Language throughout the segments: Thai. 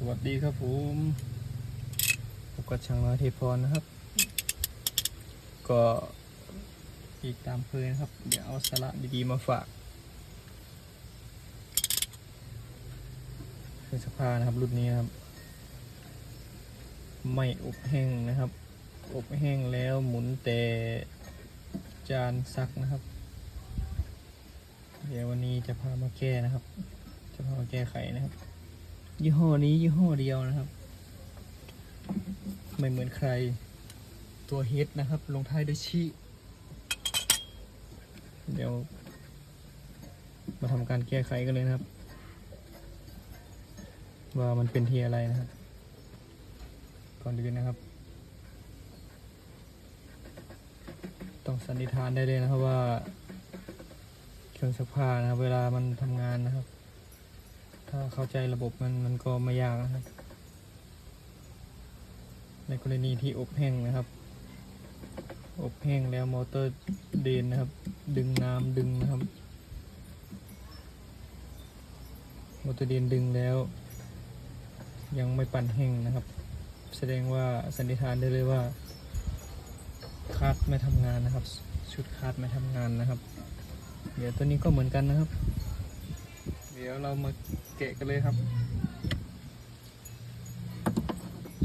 สวัสดีครับผมพบกับช่างน้อยเทพรนะครับ ก็อีกตามเคยนครับ เดี๋ยวเอาสาระดีๆมาฝากเครื่องสภานะครับ รุ่นนี้นะครับ ไม่อบแห้งนะครับ อบแห้งแล้วหมุนแต่จานซักนะครับ เดี๋ยววันนี้จะพามาแก้นะครับ จะพามาแก้ไขนะครับ ยี่ห้อนี้ยี่ห้อเดียวนะครับ ไม่เหมือนใครตัวเฮดนะครับ ลงท้ายด้วยชิ เดี๋ยว มาทำการแก้ไขกันเลยนะครับ ว่ามันเป็นที่อะไรนะครับ ก่อนอื่นนะครับ ต้องสันนิษฐานได้เลยนะครับว่า เครื่องซักผ้านะครับ เวลามันทำงานนะครับ ถ้าเข้าใจระบบมันมันก็ไม่ยากนะครับ ในกรณีที่อบแห้งนะครับ อบแห้งแล้วมอเตอร์เดนนะครับ ดึงน้ำดึงนะครับ มอเตอร์เดนดึงแล้ว ยังไม่ปั่นแห้งนะครับ แสดงว่าสันนิษฐานได้เลยว่าคาดไม่ทำงานนะครับ ชุดคาดไม่ทำงานนะครับ เดี๋ยวตัวนี้ก็เหมือนกันนะครับ เดี๋ยวเรามาแกะกันเลยครับ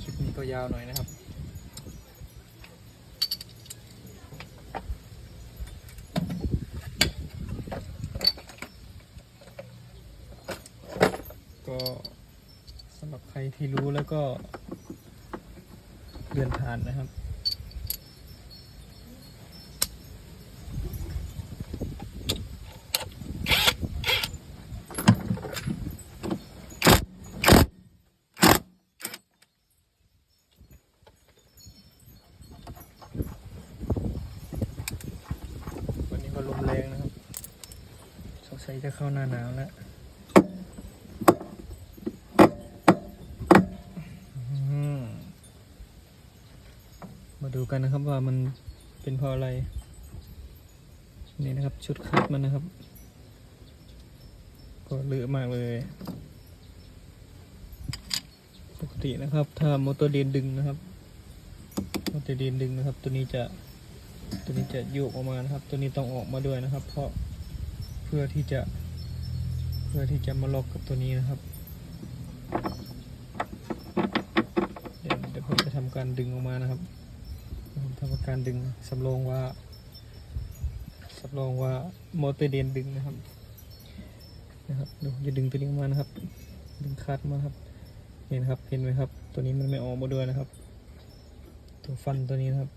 คลิปนี้ก็ยาวหน่อยนะครับก็สำหรับใครที่รู้แล้วก็เดินผ่านนะครับ วันนี้ก็ลมแรงนะครับ สงสัยจะเข้าหน้าหนาวแล้วมาดูกันนะครับว่ามันเป็นเพราะอะไร นี่นะครับชุดคัดมันนะครับ ก็เลือะมากเลย ปกตินะครับ ถ้ามอเตอร์เดนดึงนะครับมอเตอร์เดนดึงนะครับ ตัวนี้จะตัวนี้จะโยกออกมานะครับ ตัวนี้ต้องออกมาด้วยนะครับ เพราะ พื่อที่จะเพื่อที่จะมาล็อกกับตัวนี้นะครับเดี๋ยวเดี๋ยวผมจะทำการดึงออกมานะครับผมทำการดึงสำรองว่าสำรองว่ามอเตอร์เดนดึงนะครับนะครับดูจะดึงตัวนี้ออกมานะครับ ดึงคัดมาครับ เห็นครับเห็นไหมครับ ตัวนี้มันไม่ออกมาด้วยนะครับ ตัวฟันตัวนี้นะครับ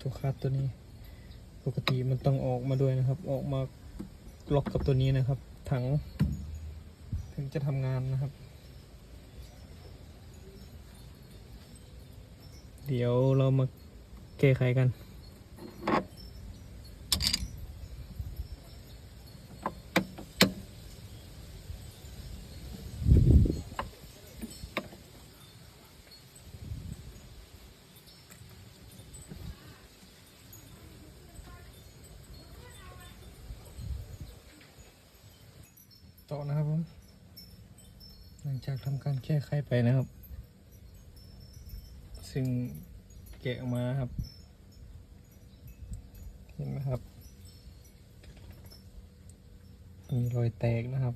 ตัวคัดตัวนี้ ปกติมันต้องออกมาด้วยนะครับ ออกมา ล็อกกับตัวนี้นะครับ ถัง ถึงจะทำงานนะครับ เดี๋ยวเรามาแก้ไขกัน ต่อนะครับผมหลังจากทำการแก้ไขไปนะครับ ซึ่งแกะออกมาครับ เห็นไหมครับ มีรอยแตกนะครับ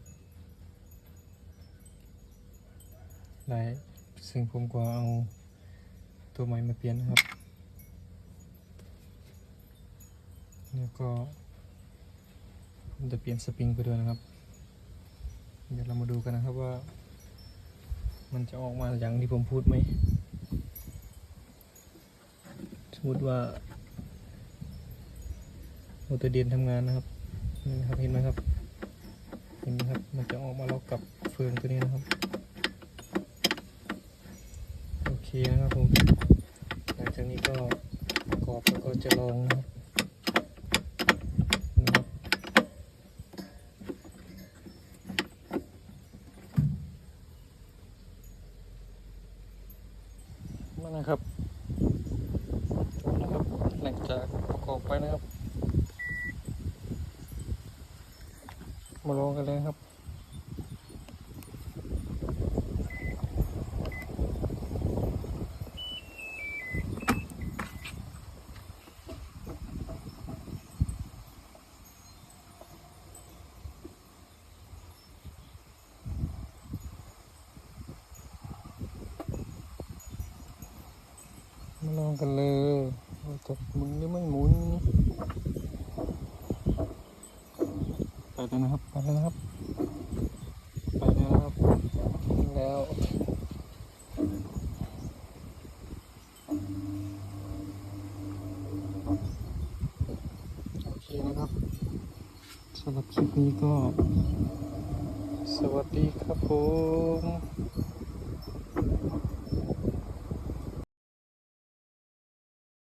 ลายซึ่งผมก็เอาตัวใหม่มาเปลี่ยนนะครับ แล้วก็ผมจะเปลี่ยนสปริงไปด้วยนะครับ เดี๋ยวเรามาดูกันนะครับว่า มันจะออกมาอย่างที่ผมพูดไหม สมมติว่าโมเตอร์เดียนทำงานนะครับนี่นะครับเห็นไหมครับ เห็นไหมครับ มันจะออกมาล็อกกับเฟืองตัวนี้นะครับ โอเคนะครับผม หลังจากนี้ก็ประกอบแล้วก็จะลองนะครับ นะครับนะครับหลังจากประกอบไปนะครับ มาลองกันเลยครับ มาลองกันเลยว่าจะหมุนหรือไม่หมุนไปแล้วนะครับไปแล้วนะครับไปแล้วนะครับแล้วโอเคนะครับสำหรับคลิปนี้ก็ สวัสดีครับผม